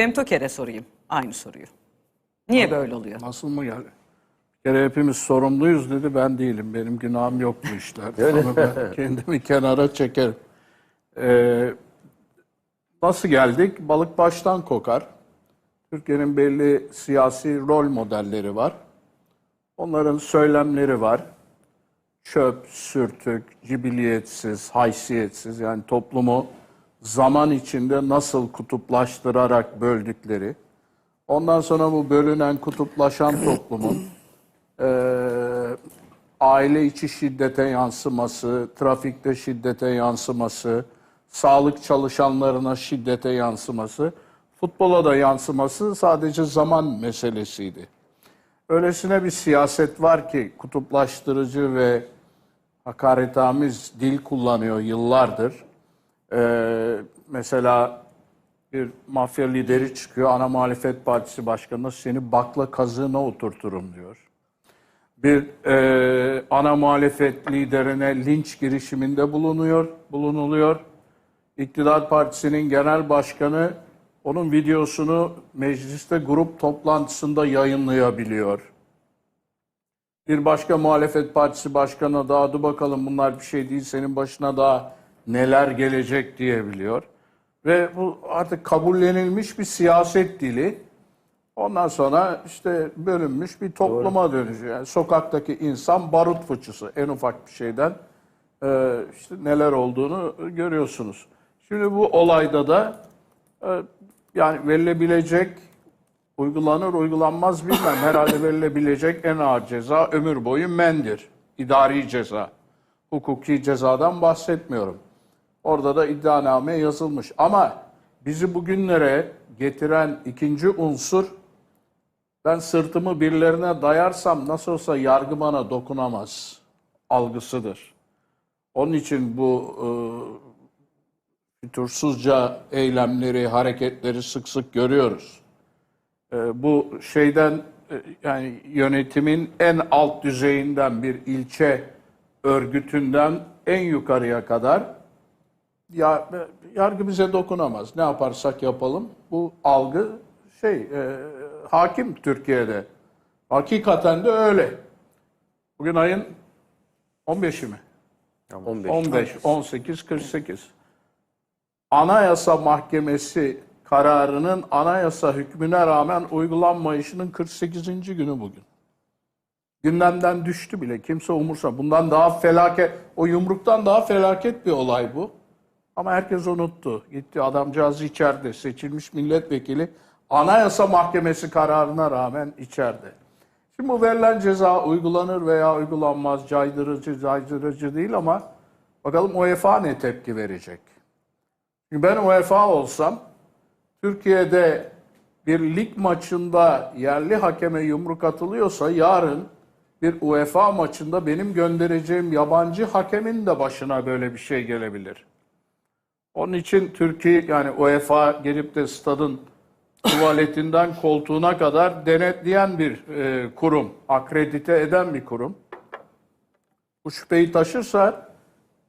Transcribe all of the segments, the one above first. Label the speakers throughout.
Speaker 1: Cem Toker'e sorayım aynı soruyu. Niye böyle oluyor?
Speaker 2: Nasıl mı geldi? Bir kere hepimiz sorumluyuz dedi. Ben değilim. Benim günahım yok bu işlerde. Onu ben kendimi kenara çekerim. Ee, nasıl geldik? Balık baştan kokar. Türkiye'nin belli siyasi rol modelleri var. Onların söylemleri var. Çöp, sürtük, cibiliyetsiz, haysiyetsiz yani toplumu zaman içinde nasıl kutuplaştırarak böldükleri. Ondan sonra bu bölünen, kutuplaşan toplumun eee, aile içi şiddete yansıması, trafikte şiddete yansıması, sağlık çalışanlarına şiddete yansıması, futbola da yansıması sadece zaman meselesiydi. Öylesine bir siyaset var ki kutuplaştırıcı ve hakaretamiz dil kullanıyor yıllardır. Ee, mesela bir mafya lideri çıkıyor, ana muhalefet partisi başkanına seni bakla kazığına oturturum diyor. Bir e, ana muhalefet liderine linç girişiminde bulunuyor, bulunuluyor. İktidar Partisi'nin genel başkanı onun videosunu mecliste grup toplantısında yayınlayabiliyor. Bir başka muhalefet partisi başkanı daha dur bakalım bunlar bir şey değil senin başına daha neler gelecek diyebiliyor. Ve bu artık kabullenilmiş bir siyaset dili. Ondan sonra işte bölünmüş bir topluma dönüşüyor. Yani sokaktaki insan barut fıçısı en ufak bir şeyden e, işte neler olduğunu görüyorsunuz. Şimdi bu olayda da e, yani verilebilecek uygulanır uygulanmaz bilmem. Herhalde verilebilecek en ağır ceza ömür boyu mendir. İdari ceza. Hukuki cezadan bahsetmiyorum. Orada da iddianame yazılmış. Ama bizi bugünlere getiren ikinci unsur ben sırtımı birilerine dayarsam nasıl olsa yargı bana dokunamaz algısıdır. Onun için bu e, fütursuzca eylemleri, hareketleri sık sık görüyoruz. E, bu şeyden e, yani yönetimin en alt düzeyinden bir ilçe örgütünden en yukarıya kadar ya yargı bize dokunamaz. Ne yaparsak yapalım bu algı şey e, hakim Türkiye'de. Hakikaten de öyle. Bugün ayın 15'i mi?
Speaker 3: 15.
Speaker 2: 15, 18, 48. Anayasa Mahkemesi kararının anayasa hükmüne rağmen uygulanmayışının 48. günü bugün. Gündemden düştü bile. Kimse umursa. Bundan daha felaket, o yumruktan daha felaket bir olay bu. Ama herkes unuttu. Gitti adamcağız içeride. Seçilmiş milletvekili Anayasa Mahkemesi kararına rağmen içeride. Şimdi bu verilen ceza uygulanır veya uygulanmaz caydırıcı caydırıcı değil ama bakalım UEFA ne tepki verecek? Çünkü ben UEFA olsam Türkiye'de bir lig maçında yerli hakeme yumruk atılıyorsa yarın bir UEFA maçında benim göndereceğim yabancı hakemin de başına böyle bir şey gelebilir. Onun için Türkiye yani UEFA gelip de stadın tuvaletinden koltuğuna kadar denetleyen bir e, kurum, akredite eden bir kurum. Bu şüpheyi taşırsa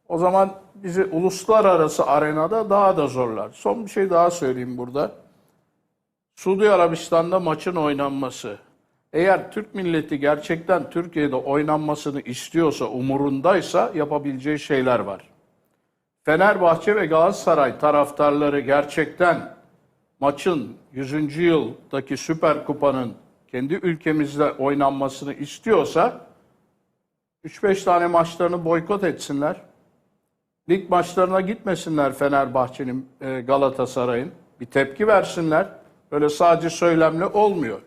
Speaker 2: o zaman bizi uluslararası arenada daha da zorlar. Son bir şey daha söyleyeyim burada. Suudi Arabistan'da maçın oynanması. Eğer Türk milleti gerçekten Türkiye'de oynanmasını istiyorsa, umurundaysa yapabileceği şeyler var. Fenerbahçe ve Galatasaray taraftarları gerçekten maçın 100. yıldaki Süper Kupa'nın kendi ülkemizde oynanmasını istiyorsa 3-5 tane maçlarını boykot etsinler. Lig maçlarına gitmesinler Fenerbahçe'nin, e, Galatasaray'ın. Bir tepki versinler. Böyle sadece söylemle olmuyor.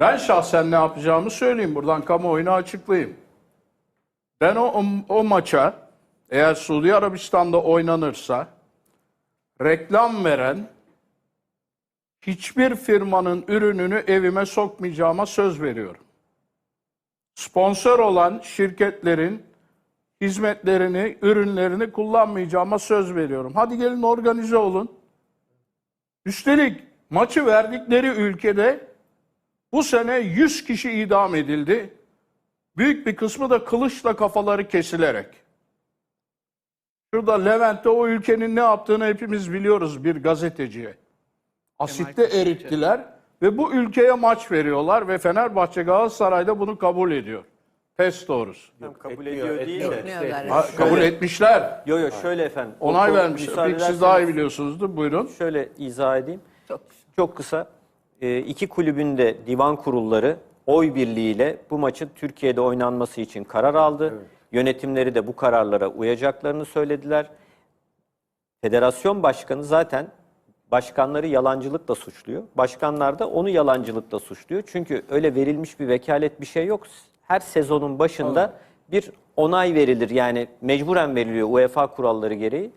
Speaker 2: Ben şahsen ne yapacağımı söyleyeyim. Buradan kamuoyuna açıklayayım. Ben o, o, o maça eğer Suudi Arabistan'da oynanırsa reklam veren hiçbir firmanın ürününü evime sokmayacağıma söz veriyorum. Sponsor olan şirketlerin hizmetlerini, ürünlerini kullanmayacağıma söz veriyorum. Hadi gelin organize olun. Üstelik maçı verdikleri ülkede bu sene 100 kişi idam edildi. Büyük bir kısmı da kılıçla kafaları kesilerek. Şurada Levent'te o ülkenin ne yaptığını hepimiz biliyoruz bir gazeteciye. Asitte erittiler ve bu ülkeye maç veriyorlar ve Fenerbahçe Galatasaray'da bunu kabul ediyor. Pes doğrusu.
Speaker 3: kabul ediyor değil de.
Speaker 4: Etmiyorlar.
Speaker 2: Ha, kabul etmişler.
Speaker 3: Yo yo şöyle efendim.
Speaker 2: Onay
Speaker 3: O konu-
Speaker 2: vermişler.
Speaker 3: müsaade
Speaker 2: Peki siz daha iyi biliyorsunuzdur. Buyurun.
Speaker 3: Şöyle izah edeyim. Çok, kısa. Ee, iki kulübün de divan kurulları oy birliğiyle bu maçın Türkiye'de oynanması için karar aldı. Yönetimleri de bu kararlara uyacaklarını söylediler. Federasyon başkanı zaten başkanları yalancılıkla suçluyor. Başkanlar da onu yalancılıkla suçluyor. Çünkü öyle verilmiş bir vekalet bir şey yok. Her sezonun başında bir onay verilir. Yani mecburen veriliyor UEFA kuralları gereği.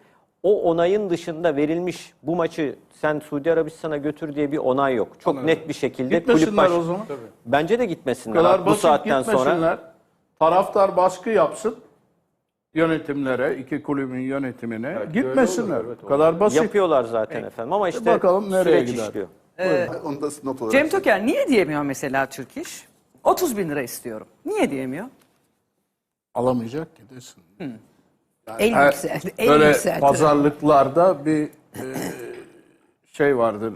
Speaker 3: O onayın dışında verilmiş bu maçı sen Suudi Arabistan'a götür diye bir onay yok. Çok net bir şekilde
Speaker 2: Gitmesinler o zaman.
Speaker 3: Bence de
Speaker 2: Bu
Speaker 3: gitmesinler.
Speaker 2: kadar
Speaker 3: bu
Speaker 2: basit
Speaker 3: saatten
Speaker 2: gitmesinler.
Speaker 3: sonra
Speaker 2: Taraftar baskı yapsın yönetimlere, iki kulübün yönetimine. Gitmesinler. Bu kadar basit.
Speaker 3: yapıyorlar zaten efendim ama işte
Speaker 2: bakalım nereye
Speaker 3: süreç
Speaker 2: gider.
Speaker 3: işliyor.
Speaker 5: Onu da not olarak
Speaker 1: Cem Toker niye diyemiyor mesela Türk İş? 30 bin lira istiyorum. Niye diyemiyor?
Speaker 2: Alamayacak ki desin.
Speaker 4: El
Speaker 2: Her-
Speaker 4: yükseldi. El
Speaker 2: Böyle
Speaker 4: yükseldi.
Speaker 2: pazarlıklarda bir e, şey vardır.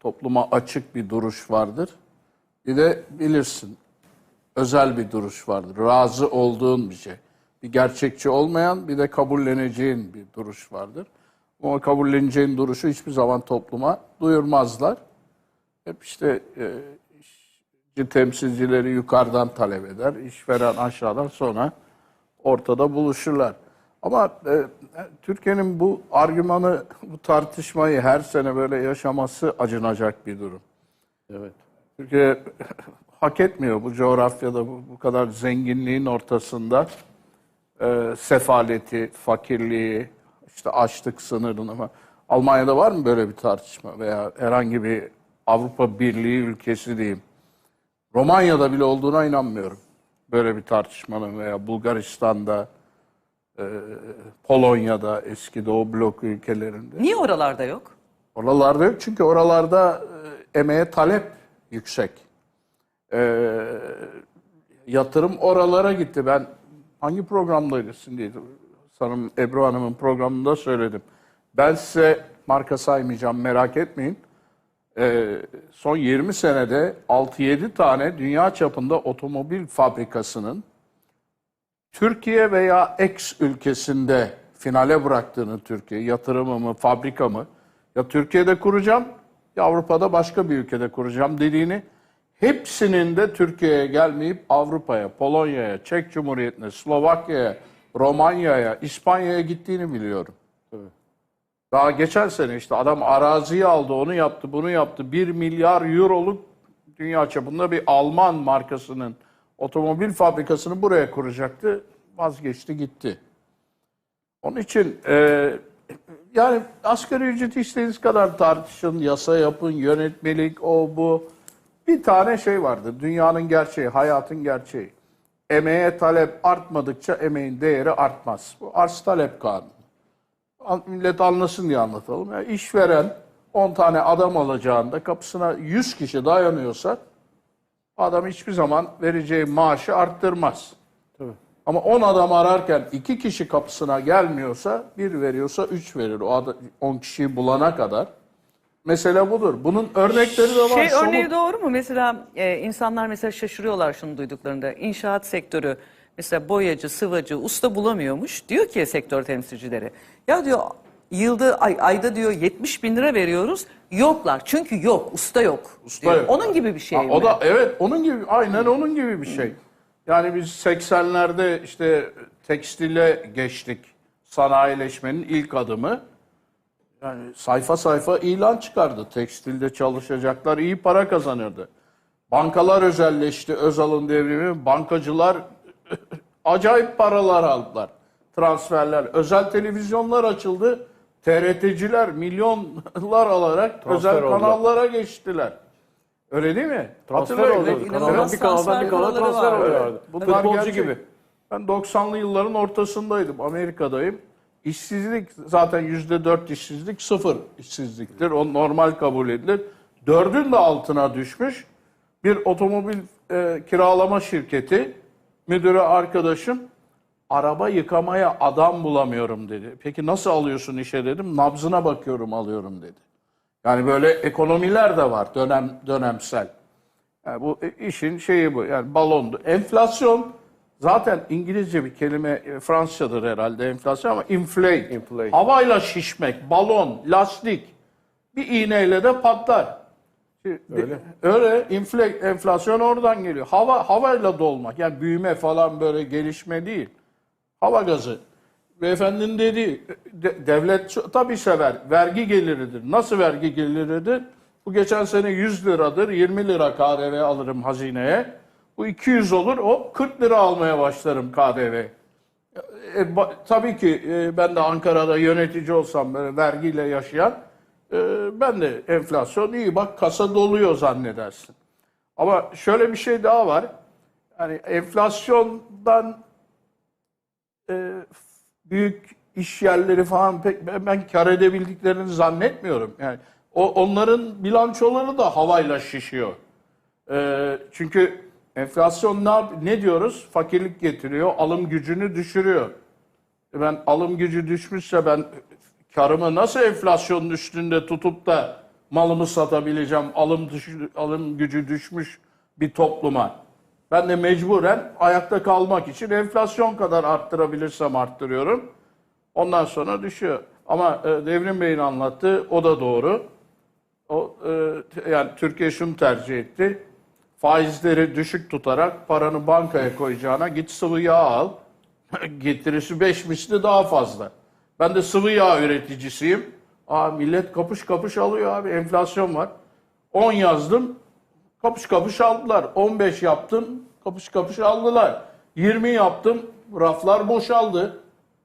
Speaker 2: Topluma açık bir duruş vardır. Bir de bilirsin özel bir duruş vardır. Razı olduğun bir şey. Bir gerçekçi olmayan bir de kabulleneceğin bir duruş vardır. Ama kabulleneceğin duruşu hiçbir zaman topluma duyurmazlar. Hep işte e, temsilcileri yukarıdan talep eder, işveren aşağıdan sonra ortada buluşurlar. Ama e, Türkiye'nin bu argümanı, bu tartışmayı her sene böyle yaşaması acınacak bir durum.
Speaker 5: Evet.
Speaker 2: Türkiye hak etmiyor bu coğrafyada bu, bu kadar zenginliğin ortasında e, sefaleti, fakirliği, işte açlık sınırını ama Almanya'da var mı böyle bir tartışma veya herhangi bir Avrupa Birliği ülkesi diyeyim. Romanya'da bile olduğuna inanmıyorum. Böyle bir tartışmanın veya Bulgaristan'da, e, Polonya'da, eski Doğu blok ülkelerinde.
Speaker 1: Niye oralarda yok?
Speaker 2: Oralarda yok çünkü oralarda e, emeğe talep yüksek. E, yatırım oralara gitti. Ben hangi programdaydı şimdi? Sanırım Ebru Hanım'ın programında söyledim. Ben size marka saymayacağım merak etmeyin. E, son 20 senede 6-7 tane dünya çapında otomobil fabrikasının Türkiye veya ex ülkesinde finale bıraktığını Türkiye, yatırımı mı, fabrika mı, ya Türkiye'de kuracağım ya Avrupa'da başka bir ülkede kuracağım dediğini hepsinin de Türkiye'ye gelmeyip Avrupa'ya, Polonya'ya, Çek Cumhuriyeti'ne, Slovakya'ya, Romanya'ya, İspanya'ya gittiğini biliyorum. Daha geçen sene işte adam araziyi aldı, onu yaptı, bunu yaptı. 1 milyar euroluk dünya çapında bir Alman markasının otomobil fabrikasını buraya kuracaktı. Vazgeçti gitti. Onun için e, yani asgari ücreti istediğiniz kadar tartışın, yasa yapın, yönetmelik, o bu. Bir tane şey vardı. Dünyanın gerçeği, hayatın gerçeği. Emeğe talep artmadıkça emeğin değeri artmaz. Bu arz talep kanunu. An- Millet anlasın diye anlatalım. Yani işveren 10 tane adam alacağında kapısına 100 kişi dayanıyorsa adam hiçbir zaman vereceği maaşı arttırmaz. Ama 10 adam ararken 2 kişi kapısına gelmiyorsa, bir veriyorsa 3 verir. O ada- 10 kişiyi bulana kadar. Mesele budur. Bunun örnekleri de var.
Speaker 1: Şey
Speaker 2: somut.
Speaker 1: örneği doğru mu? Mesela e, insanlar mesela şaşırıyorlar şunu duyduklarında. İnşaat sektörü mesela boyacı, sıvacı, usta bulamıyormuş. Diyor ki sektör temsilcileri. Ya diyor yılda ay, ayda diyor 70 bin lira veriyoruz. Yoklar. Çünkü yok. Usta yok.
Speaker 2: Usta
Speaker 1: diyor.
Speaker 2: yok.
Speaker 1: Onun gibi bir şey
Speaker 2: Ha,
Speaker 1: mi?
Speaker 2: o da evet onun gibi aynen onun gibi bir şey. Yani biz 80'lerde işte tekstile geçtik. Sanayileşmenin ilk adımı. Yani sayfa sayfa ilan çıkardı. Tekstilde çalışacaklar iyi para kazanırdı. Bankalar özelleşti. Özal'ın devrimi. Bankacılar acayip paralar aldılar. Transferler. Özel televizyonlar açıldı. TRT'ciler milyonlar alarak özel
Speaker 5: oldular.
Speaker 2: kanallara geçtiler. Öyle değil mi?
Speaker 5: Transfer
Speaker 2: Hatırlayın.
Speaker 5: oldu.
Speaker 1: İnanılmaz
Speaker 5: Bir kanaldan bir kanala
Speaker 1: transfer
Speaker 5: transfer
Speaker 1: paraları
Speaker 5: oluyorlardı.
Speaker 2: Bunlar
Speaker 5: Futbolcu
Speaker 2: gerçek.
Speaker 5: gibi.
Speaker 2: Ben 90'lı yılların ortasındaydım. Amerika'dayım. İşsizlik zaten yüzde dört işsizlik sıfır işsizliktir. O normal kabul edilir. Dördün de altına düşmüş. Bir otomobil e, kiralama şirketi müdürü arkadaşım araba yıkamaya adam bulamıyorum dedi. Peki nasıl alıyorsun işe dedim. Nabzına bakıyorum alıyorum dedi. Yani böyle ekonomiler de var dönem dönemsel. Yani bu işin şeyi bu. Yani balondu. Enflasyon zaten İngilizce bir kelime, e, Fransızcadır herhalde enflasyon ama inflate.
Speaker 5: Inflate.
Speaker 2: Havayla şişmek, balon, lastik. Bir iğneyle de patlar. Öyle. Öyle infle, enflasyon oradan geliyor. Hava havayla dolmak. Yani büyüme falan böyle gelişme değil. Hava gazı. Beyefendinin dediği de- devlet tabii sever. Vergi geliridir. Nasıl vergi geliridir? Bu geçen sene 100 liradır. 20 lira KDV alırım hazineye. Bu 200 olur. O 40 lira almaya başlarım KDV. E, ba- tabii ki e, ben de Ankara'da yönetici olsam böyle vergiyle yaşayan e, ben de enflasyon iyi bak kasa doluyor zannedersin. Ama şöyle bir şey daha var. Yani enflasyondan e, büyük iş yerleri falan pek ben, ben kar edebildiklerini zannetmiyorum. Yani o onların bilançoları da havayla şişiyor. E, çünkü enflasyon ne, yap- ne diyoruz? Fakirlik getiriyor, alım gücünü düşürüyor. E Ben alım gücü düşmüşse ben karımı nasıl enflasyonun üstünde tutup da malımı satabileceğim alım düş, alım gücü düşmüş bir topluma. Ben de mecburen ayakta kalmak için enflasyon kadar arttırabilirsem arttırıyorum. Ondan sonra düşüyor. Ama e, Devrim Bey'in anlattığı o da doğru. O e, yani Türkiye şunu tercih etti. Faizleri düşük tutarak paranı bankaya koyacağına git sıvı yağ al. Getirisi 5 misli daha fazla. Ben de sıvı yağ üreticisiyim. Aa millet kapış kapış alıyor abi. Enflasyon var. 10 yazdım. Kapış kapış aldılar. 15 yaptım. Kapış kapış aldılar. 20 yaptım. Raflar boşaldı.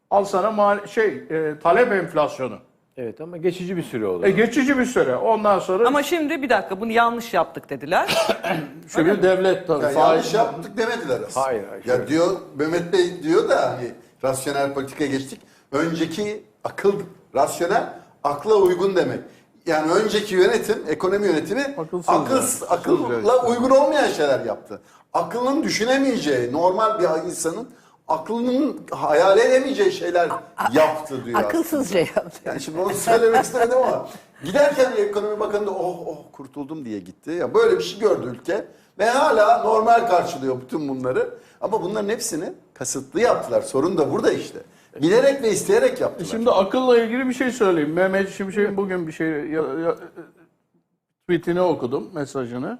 Speaker 2: Al sana mal şey e, talep enflasyonu.
Speaker 5: Evet ama geçici bir süre olur.
Speaker 2: E, geçici bir süre. Ondan sonra
Speaker 1: Ama şimdi bir dakika bunu yanlış yaptık dediler.
Speaker 2: şimdi devlet tabii
Speaker 5: Ya
Speaker 2: faiz
Speaker 5: yanlış yaptık demediler aslında.
Speaker 3: Hayır, hayır,
Speaker 5: Ya
Speaker 3: şöyle.
Speaker 5: diyor Mehmet Bey diyor da hani rasyonel politikaya geçtik. Önceki akıl rasyonel akla uygun demek. Yani önceki yönetim, ekonomi yönetimi
Speaker 2: Akılsız
Speaker 5: akıl, akılla uygun olmayan şeyler yaptı. Aklının düşünemeyeceği, normal bir insanın aklının hayal edemeyeceği şeyler yaptı diyor.
Speaker 4: Akılsızca yaptı.
Speaker 5: Yani şimdi onu söylemek istemedim ama giderken ekonomi bakanı da oh oh kurtuldum diye gitti. Ya böyle bir şey gördü ülke ve hala normal karşılıyor bütün bunları. Ama bunların hepsini kasıtlı yaptılar. Sorun da burada işte. Bilerek ve isteyerek yaptılar.
Speaker 2: Şimdi akılla ilgili bir şey söyleyeyim. Mehmet Şimşek'in bugün bir şey ya, ya, tweetini okudum, mesajını.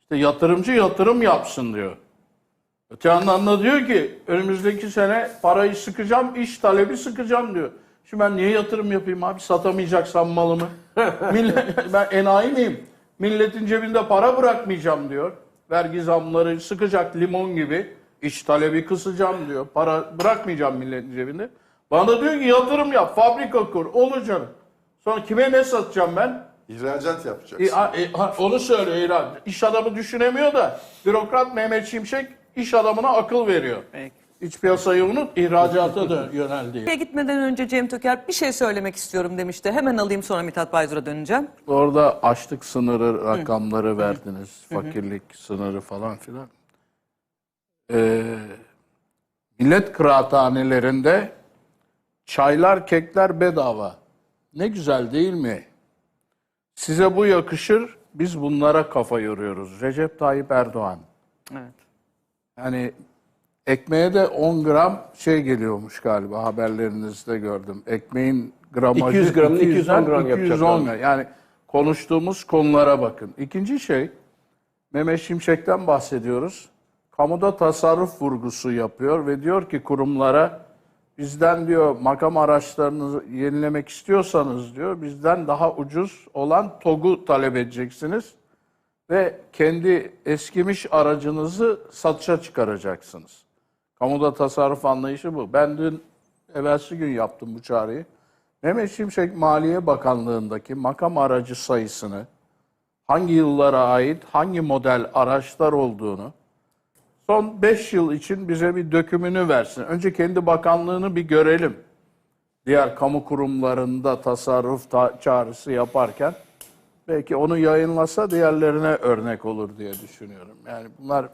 Speaker 2: İşte yatırımcı yatırım yapsın diyor. Öte yandan da diyor ki önümüzdeki sene parayı sıkacağım, iş talebi sıkacağım diyor. Şimdi ben niye yatırım yapayım abi satamayacaksam malımı? Millet, ben enayi miyim? Milletin cebinde para bırakmayacağım diyor. Vergi zamları sıkacak limon gibi. İş talebi kısacağım diyor. Para bırakmayacağım milletin cebinde. Bana da diyor ki yatırım yap, fabrika kur, canım. Sonra kime ne satacağım ben?
Speaker 5: İhracat yapacaksın.
Speaker 2: E, ha, e, ha, onu söylüyor İran. İş adamı düşünemiyor da bürokrat Mehmet Şimşek iş adamına akıl veriyor.
Speaker 1: Peki.
Speaker 2: İç piyasayı unut, ihracata da yöneldi.
Speaker 1: Buraya gitmeden önce Cem Töker bir şey söylemek istiyorum demişti. Hemen alayım sonra Mithat Bayzur'a döneceğim.
Speaker 2: Orada açlık sınırı rakamları verdiniz. Fakirlik sınırı falan filan. Ee, millet kıraathanelerinde çaylar, kekler bedava. Ne güzel değil mi? Size bu yakışır. Biz bunlara kafa yoruyoruz. Recep Tayyip Erdoğan.
Speaker 1: Evet.
Speaker 2: Yani ekmeğe de 10 gram şey geliyormuş galiba haberlerinizde gördüm. Ekmeğin gramajı
Speaker 5: 200 gramını 210 gram
Speaker 2: 210
Speaker 5: yapacaklar.
Speaker 2: gram. Yani konuştuğumuz konulara bakın. İkinci şey Mehmet Şimşek'ten bahsediyoruz. Kamuda tasarruf vurgusu yapıyor ve diyor ki kurumlara bizden diyor makam araçlarını yenilemek istiyorsanız diyor bizden daha ucuz olan TOG'u talep edeceksiniz ve kendi eskimiş aracınızı satışa çıkaracaksınız. Kamuda tasarruf anlayışı bu. Ben dün evvelsi gün yaptım bu çağrıyı. Mehmet Şimşek Maliye Bakanlığı'ndaki makam aracı sayısını, hangi yıllara ait hangi model araçlar olduğunu son 5 yıl için bize bir dökümünü versin. Önce kendi bakanlığını bir görelim. Diğer kamu kurumlarında tasarruf ta- çağrısı yaparken belki onu yayınlasa diğerlerine örnek olur diye düşünüyorum. Yani bunlar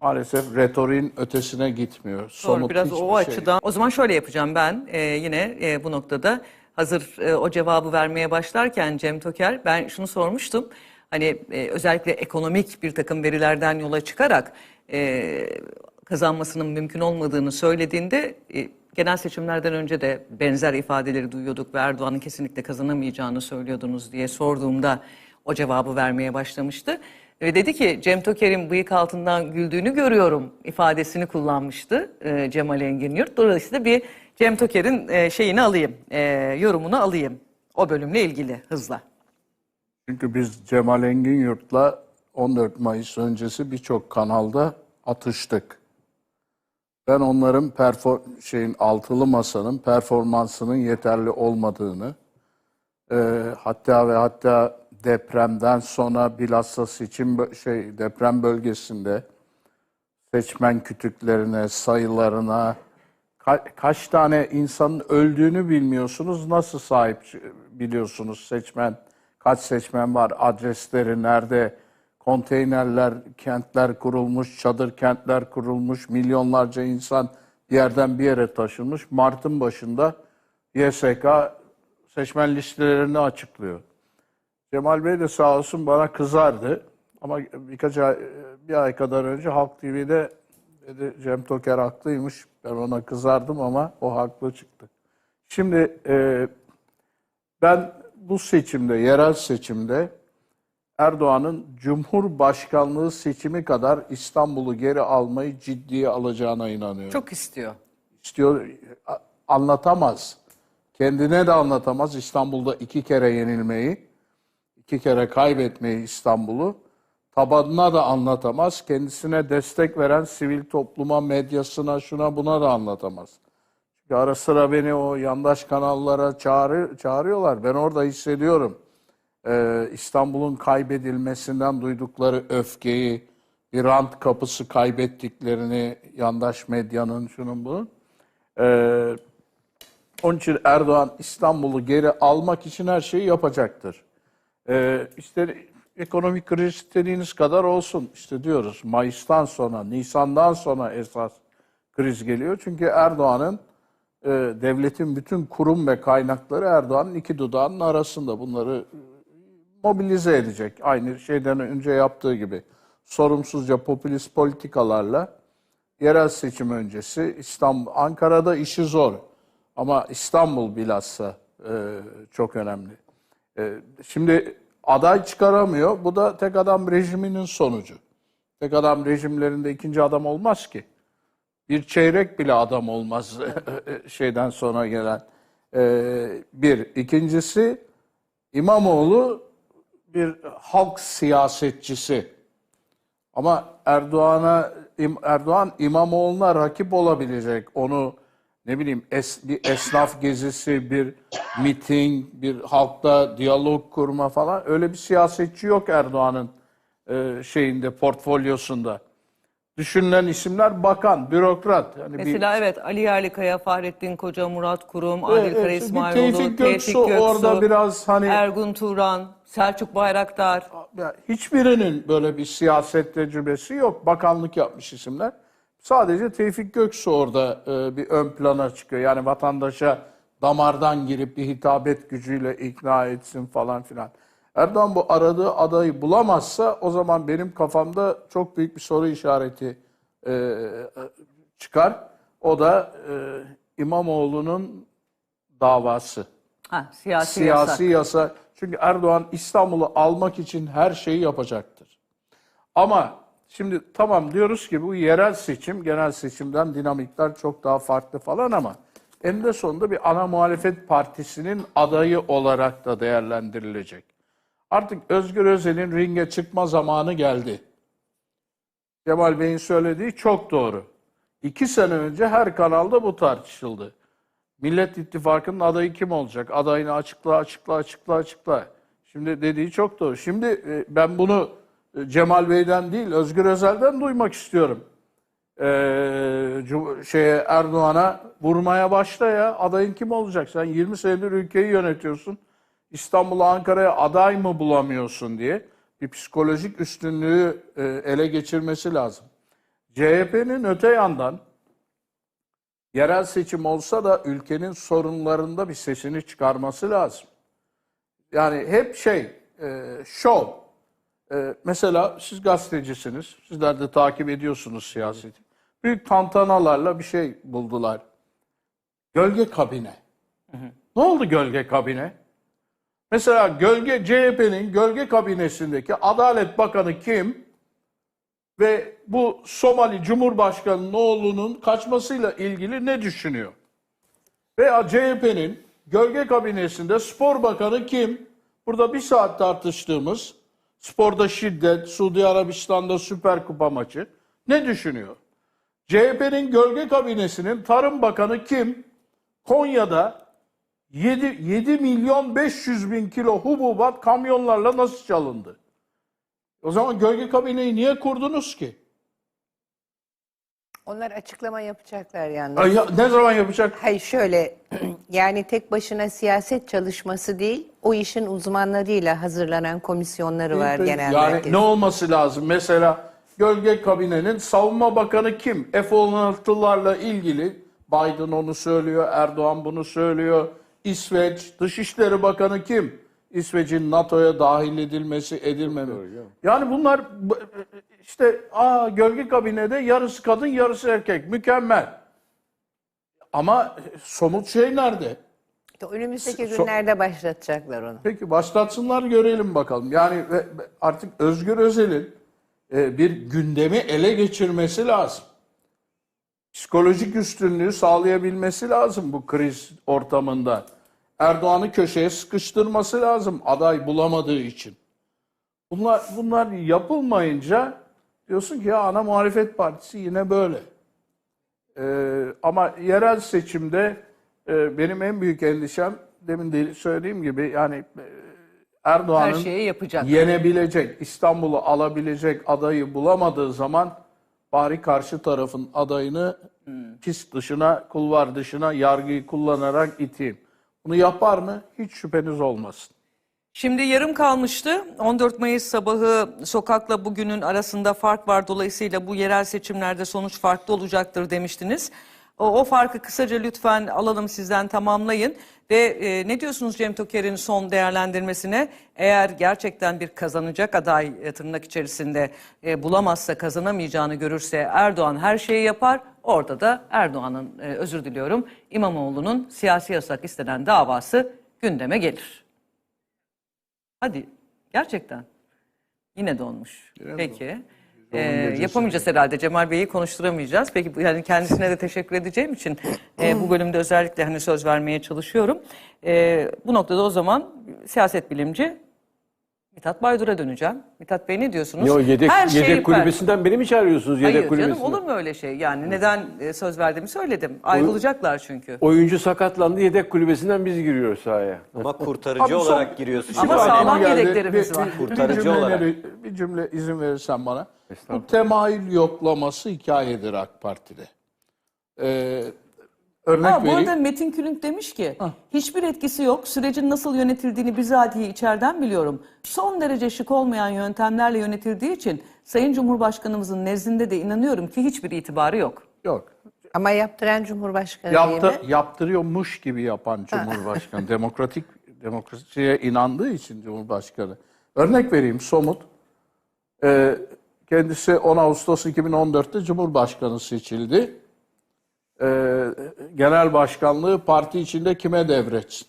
Speaker 2: maalesef retoriğin ötesine gitmiyor.
Speaker 1: Doğru
Speaker 2: Somut
Speaker 1: biraz o
Speaker 2: şey.
Speaker 1: açıdan. O zaman şöyle yapacağım ben e, yine e, bu noktada. hazır e, o cevabı vermeye başlarken Cem Toker ben şunu sormuştum. Hani e, özellikle ekonomik bir takım verilerden yola çıkarak e, kazanmasının mümkün olmadığını söylediğinde e, genel seçimlerden önce de benzer ifadeleri duyuyorduk ve Erdoğan'ın kesinlikle kazanamayacağını söylüyordunuz diye sorduğumda o cevabı vermeye başlamıştı. Ve dedi ki Cem Toker'in bıyık altından güldüğünü görüyorum ifadesini kullanmıştı e, Cemal Engin Yurt. Dolayısıyla bir Cem Toker'in e, şeyini alayım, e, yorumunu alayım o bölümle ilgili hızla.
Speaker 2: Çünkü biz Cemal Engin Yurt'la 14 Mayıs öncesi birçok kanalda atıştık. Ben onların perfor şeyin altılı masanın performansının yeterli olmadığını, e, hatta ve hatta depremden sonra bilhassa seçim şey deprem bölgesinde seçmen kütüklerine, sayılarına ka- kaç tane insanın öldüğünü bilmiyorsunuz. Nasıl sahip biliyorsunuz seçmen kaç seçmen var, adresleri nerede, konteynerler, kentler kurulmuş, çadır kentler kurulmuş, milyonlarca insan bir yerden bir yere taşınmış. Mart'ın başında YSK seçmen listelerini açıklıyor. Cemal Bey de sağ olsun bana kızardı. Ama birkaç ay, bir ay kadar önce Halk TV'de dedi Cem Toker haklıymış. Ben ona kızardım ama o haklı çıktı. Şimdi e, ben bu seçimde, yerel seçimde Erdoğan'ın Cumhurbaşkanlığı seçimi kadar İstanbul'u geri almayı ciddiye alacağına inanıyorum
Speaker 1: Çok istiyor.
Speaker 2: istiyor anlatamaz. Kendine de anlatamaz İstanbul'da iki kere yenilmeyi, iki kere kaybetmeyi İstanbul'u. Tabanına da anlatamaz. Kendisine destek veren sivil topluma, medyasına, şuna buna da anlatamaz. Çünkü ara sıra beni o yandaş kanallara çağırı, çağırıyorlar. Ben orada hissediyorum. Ee, İstanbul'un kaybedilmesinden duydukları öfkeyi, bir rant kapısı kaybettiklerini, yandaş medyanın, şunun bunun. Ee, onun için Erdoğan İstanbul'u geri almak için her şeyi yapacaktır. Ee, işte ekonomik kriz istediğiniz kadar olsun. İşte diyoruz Mayıs'tan sonra, Nisan'dan sonra esas kriz geliyor. Çünkü Erdoğan'ın e, devletin bütün kurum ve kaynakları Erdoğan'ın iki dudağının arasında. Bunları e, mobilize edecek. Aynı şeyden önce yaptığı gibi. Sorumsuzca popülist politikalarla yerel seçim öncesi İstanbul, Ankara'da işi zor. Ama İstanbul bilhassa e, çok önemli. E, şimdi aday çıkaramıyor. Bu da tek adam rejiminin sonucu. Tek adam rejimlerinde ikinci adam olmaz ki. Bir çeyrek bile adam olmaz şeyden sonra gelen. E, bir. İkincisi İmamoğlu bir halk siyasetçisi. Ama Erdoğan'a Erdoğan İmamoğlu'na rakip olabilecek. Onu ne bileyim es, bir esnaf gezisi, bir miting, bir halkta diyalog kurma falan öyle bir siyasetçi yok Erdoğan'ın e, şeyinde portfolyosunda. Düşünülen isimler bakan, bürokrat. Yani bir-
Speaker 1: Mesela evet Ali Yerlikaya, Fahrettin Koca, Murat Kurum, Adil Kara
Speaker 2: evet. Bir
Speaker 1: İsmailoğlu,
Speaker 2: Tevfik Göksu orada biraz hani-
Speaker 1: Ergun Turan, Selçuk Bayraktar.
Speaker 2: Hiçbirinin böyle bir siyaset tecrübesi yok. Bakanlık yapmış isimler. Sadece Tevfik Göksu orada e, bir ön plana çıkıyor. Yani vatandaşa damardan girip bir hitabet gücüyle ikna etsin falan filan. Erdoğan bu aradığı adayı bulamazsa o zaman benim kafamda çok büyük bir soru işareti e, çıkar. O da e, İmamoğlu'nun davası
Speaker 1: Ha, siyasi,
Speaker 2: siyasi
Speaker 1: yasak.
Speaker 2: yasa. Çünkü Erdoğan İstanbul'u almak için her şeyi yapacaktır. Ama şimdi tamam diyoruz ki bu yerel seçim, genel seçimden dinamikler çok daha farklı falan ama eninde sonunda bir ana muhalefet partisinin adayı olarak da değerlendirilecek. Artık Özgür Özel'in ringe çıkma zamanı geldi. Kemal Bey'in söylediği çok doğru. İki sene önce her kanalda bu tartışıldı. Millet İttifakı'nın adayı kim olacak? Adayını açıkla, açıkla, açıkla, açıkla. Şimdi dediği çok doğru. Şimdi e, ben bunu e, Cemal Bey'den değil, Özgür Özel'den duymak istiyorum. Ee, şeye Erdoğan'a vurmaya başla ya. Adayın kim olacak? Sen 20 senedir ülkeyi yönetiyorsun. İstanbul'a, Ankara'ya aday mı bulamıyorsun diye bir psikolojik üstünlüğü e, ele geçirmesi lazım. CHP'nin öte yandan Yerel seçim olsa da ülkenin sorunlarında bir sesini çıkarması lazım. Yani hep şey, e, şov. E, mesela siz gazetecisiniz, sizler de takip ediyorsunuz siyaseti. Büyük tantanalarla bir şey buldular. Gölge kabine. Ne oldu gölge kabine? Mesela gölge CHP'nin gölge kabinesindeki Adalet Bakanı kim? Ve bu Somali Cumhurbaşkanı'nın oğlunun kaçmasıyla ilgili ne düşünüyor? Veya CHP'nin gölge kabinesinde spor bakanı kim? Burada bir saat tartıştığımız sporda şiddet, Suudi Arabistan'da Süper Kupa maçı ne düşünüyor? CHP'nin gölge kabinesinin tarım bakanı kim? Konya'da 7, 7 milyon 500 bin kilo hububat kamyonlarla nasıl çalındı? O zaman gölge kabineyi niye kurdunuz ki?
Speaker 4: Onlar açıklama yapacaklar.
Speaker 2: Ay ya, ne zaman yapacak?
Speaker 4: Hayır şöyle yani tek başına siyaset çalışması değil o işin uzmanlarıyla hazırlanan komisyonları var genel
Speaker 2: yani
Speaker 4: merkez.
Speaker 2: ne olması lazım? Mesela gölge kabinenin savunma bakanı kim? F-16'larla ilgili Biden onu söylüyor, Erdoğan bunu söylüyor. İsveç Dışişleri Bakanı kim? İsveç'in NATO'ya dahil edilmesi, edilmemesi. Yani bunlar bu- işte aa gölge kabinede yarısı kadın, yarısı erkek. Mükemmel. Ama somut şey nerede?
Speaker 4: Önümüzdeki
Speaker 2: So-
Speaker 4: günlerde başlatacaklar onu.
Speaker 2: Peki başlatsınlar görelim bakalım. Yani artık Özgür Özel'in e, bir gündemi ele geçirmesi lazım. Psikolojik üstünlüğü sağlayabilmesi lazım bu kriz ortamında. Erdoğan'ı köşeye sıkıştırması lazım aday bulamadığı için. Bunlar bunlar yapılmayınca diyorsun ki ya ana muhalefet partisi yine böyle. Ee, ama yerel seçimde e, benim en büyük endişem demin de söylediğim gibi yani e, Erdoğan'ın yenebilecek, İstanbul'u alabilecek adayı bulamadığı zaman bari karşı tarafın adayını pist dışına, kulvar dışına yargıyı kullanarak iteyim. Bunu yapar mı? Hiç şüpheniz olmasın.
Speaker 1: Şimdi yarım kalmıştı. 14 Mayıs sabahı sokakla bugünün arasında fark var. Dolayısıyla bu yerel seçimlerde sonuç farklı olacaktır demiştiniz. O, o farkı kısaca lütfen alalım sizden tamamlayın. Ve e, ne diyorsunuz Cem Toker'in son değerlendirmesine? Eğer gerçekten bir kazanacak aday e, tırnak içerisinde e, bulamazsa kazanamayacağını görürse Erdoğan her şeyi yapar. Orada da Erdoğan'ın e, özür diliyorum İmamoğlu'nun siyasi yasak istenen davası gündeme gelir. Hadi gerçekten. Yine donmuş. Peki. Ee, yapamayacağız herhalde. Cemal Bey'i konuşturamayacağız. Peki bu- yani kendisine de teşekkür edeceğim için e, bu bölümde özellikle hani söz vermeye çalışıyorum. E, bu noktada o zaman siyaset bilimci Mithat Baydur'a döneceğim. Mithat Bey ne diyorsunuz?
Speaker 6: Yo, yedek,
Speaker 1: Her şeyi
Speaker 6: yedek
Speaker 1: ben-
Speaker 6: kulübesinden beni mi çağırıyorsunuz yedek
Speaker 1: Hayır canım
Speaker 6: kulübesinden?
Speaker 1: olur mu öyle şey? Yani neden e, söz verdiğimi söyledim. Ayrılacaklar çünkü.
Speaker 6: Oyuncu sakatlandı yedek kulübesinden biz giriyoruz sahaya.
Speaker 3: Ama kurtarıcı
Speaker 2: Abi son-
Speaker 3: olarak giriyorsun.
Speaker 1: Ama
Speaker 2: Bir
Speaker 1: sağlam
Speaker 2: aklıma geldi.
Speaker 1: yedeklerimiz
Speaker 2: Bir-
Speaker 1: var.
Speaker 2: bir-
Speaker 3: Kurtarıcı
Speaker 2: bir cümle,
Speaker 3: olarak.
Speaker 2: bir cümle izin verirsen bana. Bu
Speaker 6: Estağfurullah.
Speaker 2: temayül yoklaması hikayedir AK Parti'de. Ee, örnek
Speaker 1: Ha, bu
Speaker 2: vereyim.
Speaker 1: arada Metin Külünk demiş ki hiçbir etkisi yok. Sürecin nasıl yönetildiğini bizatihi içeriden biliyorum. Son derece şık olmayan yöntemlerle yönetildiği için Sayın Cumhurbaşkanımızın nezdinde de inanıyorum ki hiçbir itibarı yok.
Speaker 2: Yok.
Speaker 4: Ama yaptıran Cumhurbaşkanı
Speaker 2: Yaptı,
Speaker 4: değil mi?
Speaker 2: yaptırıyormuş gibi yapan Cumhurbaşkanı. Demokratik demokrasiye inandığı için Cumhurbaşkanı. Örnek vereyim somut. Ee, kendisi 10 Ağustos 2014'te Cumhurbaşkanı seçildi. Ee, genel başkanlığı parti içinde kime devretsin?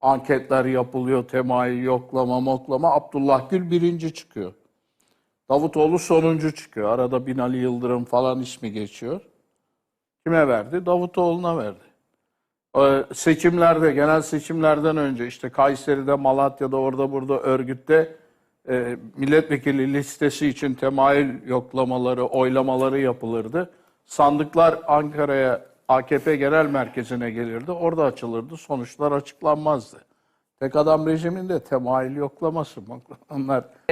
Speaker 2: Anketler yapılıyor, temayül, yoklama, moklama. Abdullah Gül birinci çıkıyor. Davutoğlu sonuncu çıkıyor. Arada Binali Yıldırım falan ismi geçiyor. Kime verdi? Davutoğlu'na verdi. Ee, seçimlerde, genel seçimlerden önce işte Kayseri'de, Malatya'da, orada burada örgütte e, milletvekili listesi için temayül yoklamaları, oylamaları yapılırdı. Sandıklar Ankara'ya, AKP Genel Merkezi'ne gelirdi. Orada açılırdı. Sonuçlar açıklanmazdı. Tek adam rejiminde temayül yoklaması. Onlar